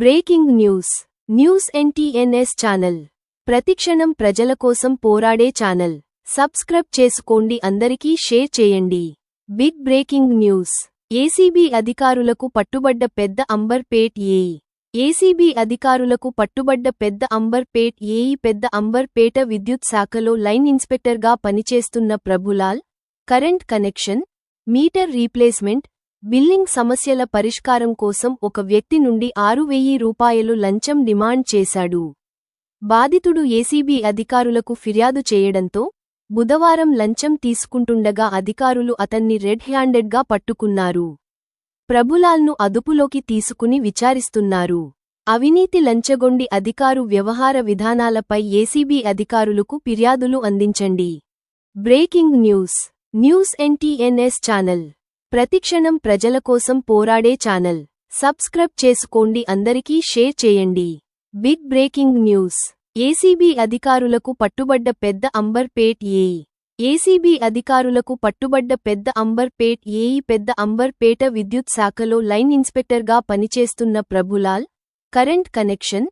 Breaking news news NTNS channel. ప్రతిక్షణం ప్రజల కోసం పోరాడే ఛానల్. సబ్స్క్రైబ్ చేసుకోండి అందరికీ షేర్ చేయండి. Big breaking news. ఏసీబీ అధికారులకు పట్టుబడ్డ పెద్ద అంబర్పేట్ ఏఈ. ఏసీబీ అధికారులకు పట్టుబడ్డ పెద్ద అంబర్పేట్ ఏఈ పెద్ద అంబర్పేట విద్యుత్ శాఖలో లైన్ ఇన్స్పెక్టర్గా పనిచేస్తున్న Prabhulal current connection meter replacement billing సమస్యల పరిష్కారం కోసం ఒక వ్యక్తి నుండి ఆరు వెయ్యి రూపాయలు లంచం డిమాండ్ చేశాడు. బాధితుడు ఏసీబీ అధికారులకు ఫిర్యాదు చేయడంతో బుధవారం లంచం తీసుకుంటుండగా అధికారులు అతన్ని రెడ్ హ్యాండెడ్గా పట్టుకున్నారు. ప్రభులాల్ను అదుపులోకి తీసుకుని విచారిస్తున్నారు. అవినీతి లంచగొండి అధికారు వ్యవహార విధానాలపై ఏసీబీ అధికారులకు ఫిర్యాదులు అందించండి. Breaking news news NTNS channel. ప్రతిక్షణం ప్రజల కోసం పోరాడే ఛానల్. సబ్స్క్రైబ్ చేసుకోండి అందరికీ షేర్ చేయండి. Big breaking news. ఏసీబీ అధికారులకు పట్టుబడ్డ పెద్ద అంబర్పేట్ ఏఈ ఏసీబీ అధికారులకు పట్టుబడ్డ పెద్ద అంబర్పేట్ ఏఈ పెద్ద అంబర్పేట విద్యుత్ శాఖలో లైన్ ఇన్స్పెక్టర్గా పనిచేస్తున్న ప్రభులాల్. Current connection.